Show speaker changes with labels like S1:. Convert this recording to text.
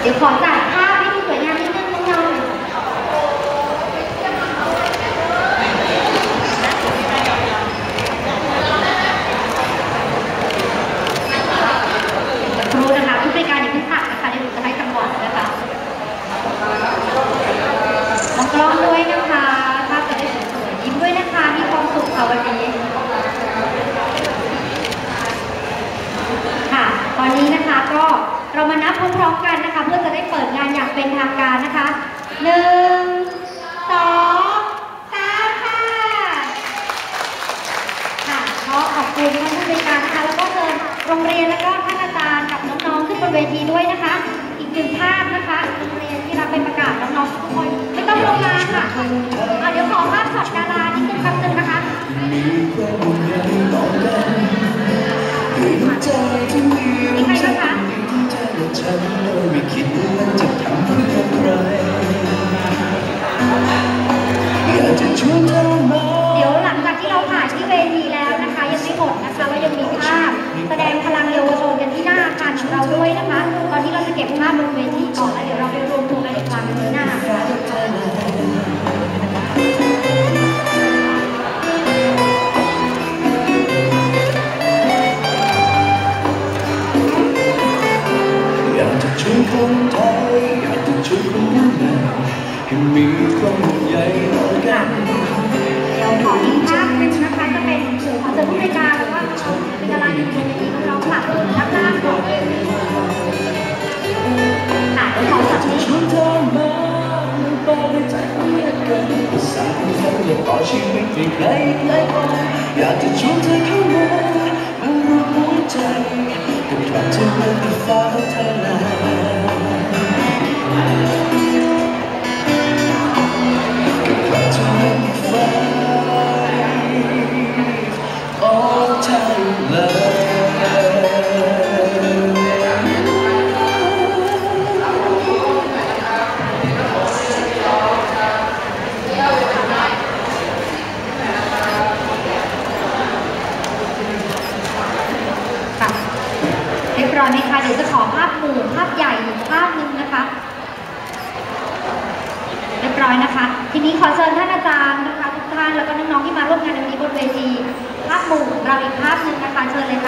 S1: เดี๋ยวขอจัดภาพให้สวยงามนิดนึงน้องๆครูนะคะผู้บริการอย่าเพิ่งผักนะคะเดี๋ยวหนูจะให้จังหวะนะคะมองกล้องด้วยนะคะภาพจะได้สวยๆยิ้มด้วยนะคะ มีความสุขค่ะวันนี้ ค่ะ ตอนนี้นะคะก็เรามานับพร้อมๆกันนะคะ ได้เปิดงานอย่างเป็นทางการนะคะหนึ่งสองสามค่ะค่ะขอขอบคุณท่านผู้บริการนะคะแล้วก็เชิญโรงเรียนแล้วก็ท่านอาจารย์กับน้องๆขึ้นบนเวทีด้วยนะคะ อีกหนึ่งภาพนะคะโรงเรียนที่รับเป็นประกาศน้องๆทุกคนไม่ต้องลงมาค่ะอะเดี๋ยวขอภาพช็อตดารานิดนึงแป๊บนึงนะคะ
S2: มีความห่วงใยต่อกันด้วยหัวใจที่มีรักฉันมีที่เธอและ ฉันจะทำเพื่อใครอยากจะชวนเธอมา
S1: เดี๋ยวหลังจากที่เราผ่านที่เวทีแล้วนะคะ ยังไม่หมดนะคะเรายังมีภาพ แสดงพลังเยาวชนกันที่หน้าอาคารของเราด้วยนะคะ ตอนนี้เราจะเก็บภาพบนเวทีก่อน
S2: จะชวนคนไทยอยากจะชวนคนรุ่นใหม่ให้มีความห่วงใยต่อกัน
S1: เดี๋ยวขออีกภาพหนึ่งนะคะจะเป็นขอเชิญผู้บริการแล้วก็เป็นดาราในบนเวทีน้องๆค่ะด้านล่างก่อนค่ะเดี๋ยวขอจับนี้
S2: ชวนเธอมามับอกให้ใจมันเรียกกันภาษาที่เขาเรียกต่อชีวิตให้ใครหลายคนอยากจะชวนเธอเข้ามา ร้อ
S1: ยไหมคะ เดี๋ยวจะขอภาพหมู่ภาพใหญ่อีกภาพหนึ่งนะคะ เรียบร้อยนะคะ ทีนี้ขอเชิญท่านอาจารย์นะคะทุกท่านแล้วก็น้องๆที่มาร่วมงานในวันนี้บนเวที ภาพหมู่ของเราอีกภาพหนึ่งนะคะ เชิญเลยค่ะ